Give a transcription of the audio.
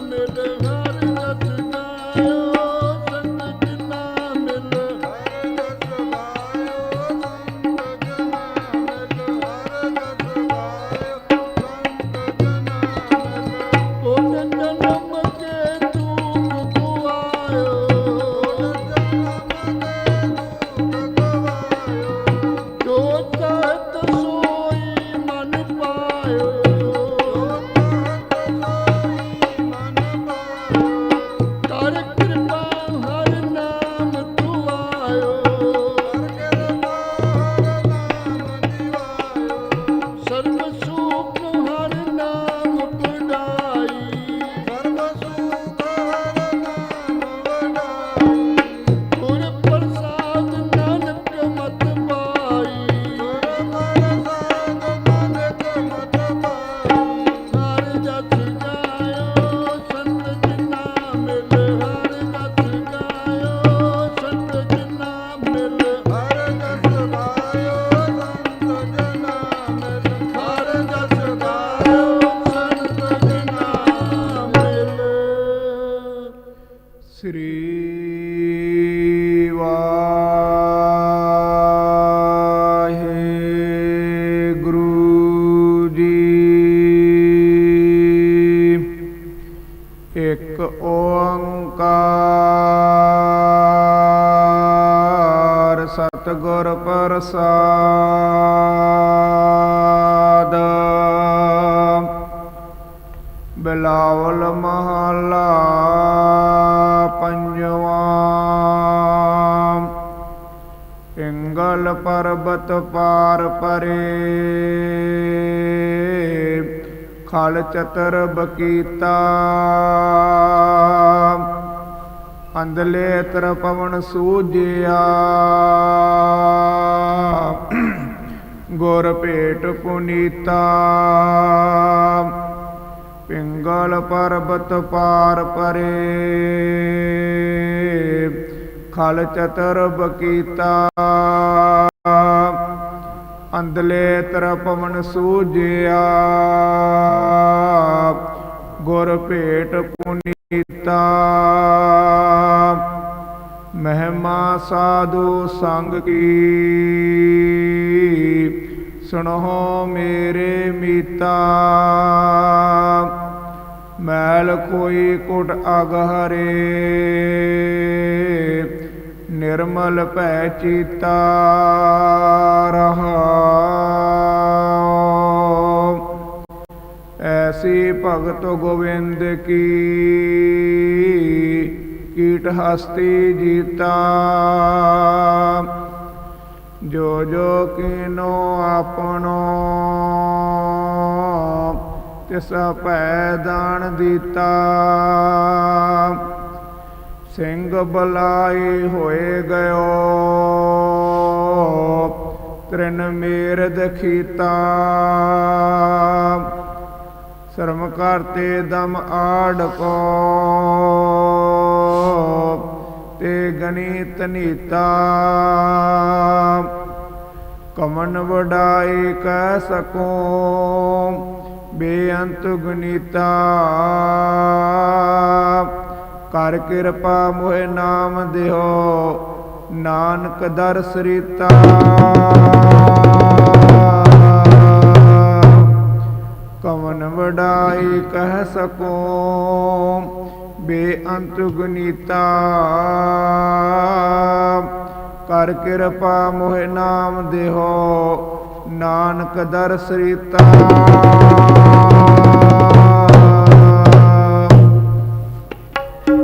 ਮਿਲ ਇੱਕ ਓੰਕਾਰ ਸਤਿਗੁਰ ਪ੍ਰਸਾਦ। ਬਿਲਾਵਲ ਮਹਲਾ ਪੰਜਵਾਂ। ਇੰਗਲ ਪਰਬਤ ਪਾਰ ਪਰੇ। ਖਲ ਚਤਰ ਬਕੀਤਾ ਅੰਦਲੇ ਤਰ ਪਵਨ ਸੂਜਿਆ। ਗੁਰ ਭੇਟ ਪੁਨੀਤਾ। ਪਿੰਗਲ ਪਰਬਤ ਪਾਰ ਪਰੇ। ਖਲ ਚਤਰ ਬਕੀਤਾ। ਅੰਦਲੇ ਤਰ ਪਵਨ ਸੂਜਿਆ। ਗੁਰ ਭੇਟ ਪੁਨੀਤਾ। ਸਾਧੂ ਸੰਗ ਕੀ? ਸੁਣੋ ਮੇਰੇ ਮੀਤਾ, ਮੈਲ ਕੋਈ ਕੁਟ ਅਗਹਰੇ, ਨਿਰਮਲ ਭੈ ਚੀਤਾ ਰਹਾ। ਐਸੀ ਭਗਤ ਗੋਵਿੰਦ ਕੀ? ਕੀਟ ਹਸਤੀ ਜੀਤਾ। ਜੋ ਜੋ ਕੀਨੋ ਆਪਣੋ, ਤਿਸ ਭੈ ਦਾਨ ਦਿੱਤਾ। ਸਿੰਘ ਬਲਾਈ ਹੋਏ ਗਇਓ, ਤ੍ਰਿਨ ਮੇਰ ਦਖੀਤਾ ਸ਼ਰਮ ਕਰਤੇ ਦਮ ਆੜ ਕੋ। ਤੇ ਗਣਿਤ ਨੀਤਾ। ਕਮਨ ਵਡਾਈ ਕਹਿ ਸਕੋ, ਬੇਅੰਤ ਗੁਨੀਤਾ ਕਰ ਕਿਰਪਾ ਮੋਹਿ ਨਾਮ ਦਿਓ, ਨਾਨਕ ਦਰ ਸ੍ਰੀਤਾ। ਬੇਅੰਤ ਗੁਨੀਤਾ। ਕਰ ਕਿਰਪਾ ਮੋਹਿ ਨਾਮ ਦੇਹੋ ਨਾਨਕ ਦਰ ਸ੍ਰੀਤਾ।